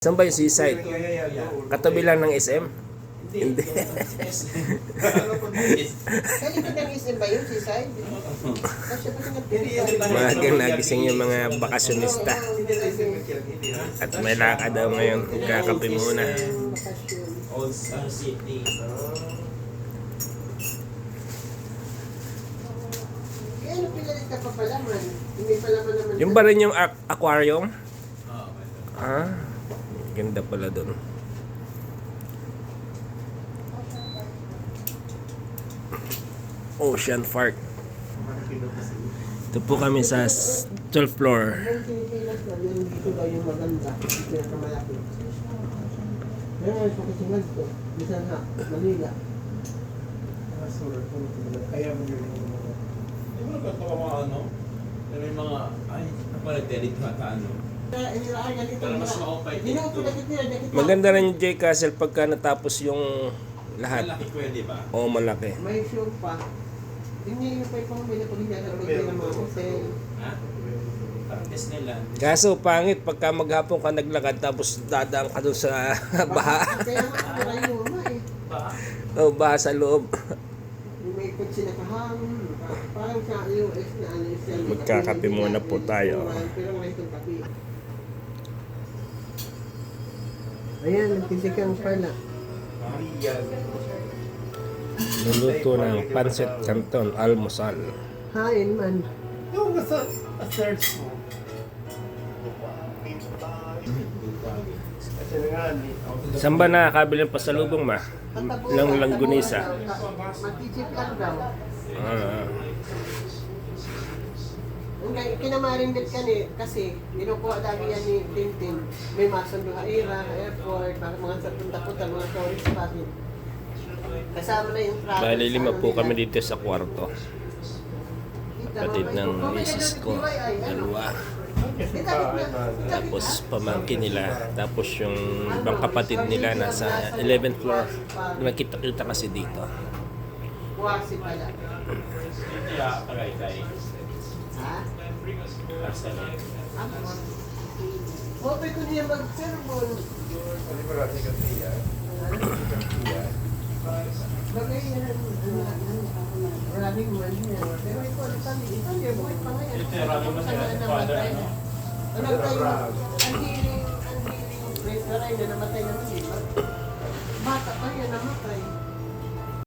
Saan ba yung seaside? Katabi lang ng SM? Hindi. Magang nagising yung mga bakasyonista. At may lakad daw ngayon. Kakape muna. Ano. Yung ba rin yung aquarium? Oo. Ah, ganda pala doon. Ocean Park. Ito po kami sa s- 12th floor. Kaya ito mo yun. Di ba nagkatawa mga ano? Pero yung mga, ay, napalag-delete ka ata ano? Ko. Maganda rin yung J Castle pagka natapos yung lahat. Malaki ko di ba? Oo, malaki. May sure pa. Hindi yung pa yung pamilya pag hindi na ng mga hotel. Ha? Kaso pangit pagka maghapon ka naglakad tapos dadaan ka doon sa baha. Kaya nga, eh. Ba? o baha sa loob. May kotse na kahangin. Parang sa US na ano yung sel. Magkakape muna po tayo. Pero itong kape. Ayan, nagkisikang pala. Luluto ng pancit canton almusal. Hain man. Yung nasa search mo. Saan ba nakakabili ng pasalubong ma? Lang langgunisa. Matisip lang daw. Ah, kay- kinamarin din ka ni, kasi ninukuha lagi yan ni Tintin. May masundo ka ira, airport, para mga sa punta-punta, mga tourist spot. Kasama na yung travel. bali lima po kami dito sa kwarto. Kapatid ng misis ko. Dalawa. Tapos pamangkin nila. Tapos yung ibang kapatid nila nasa 11th floor. Nakita-kita kasi dito. Buwasi pala. Ha? Ako. Hope ko niya mag-sermon. Hindi ba natin katiya? Katiya. Bagay ang maraming man niya. Pero ito, ano kami, ito niya, buhay pa ngayon. Ito rami mo sila, father, ano? Ano tayo, ang hiling, ang hiling, praise na naman, di ba? Bata pa yan, namatay.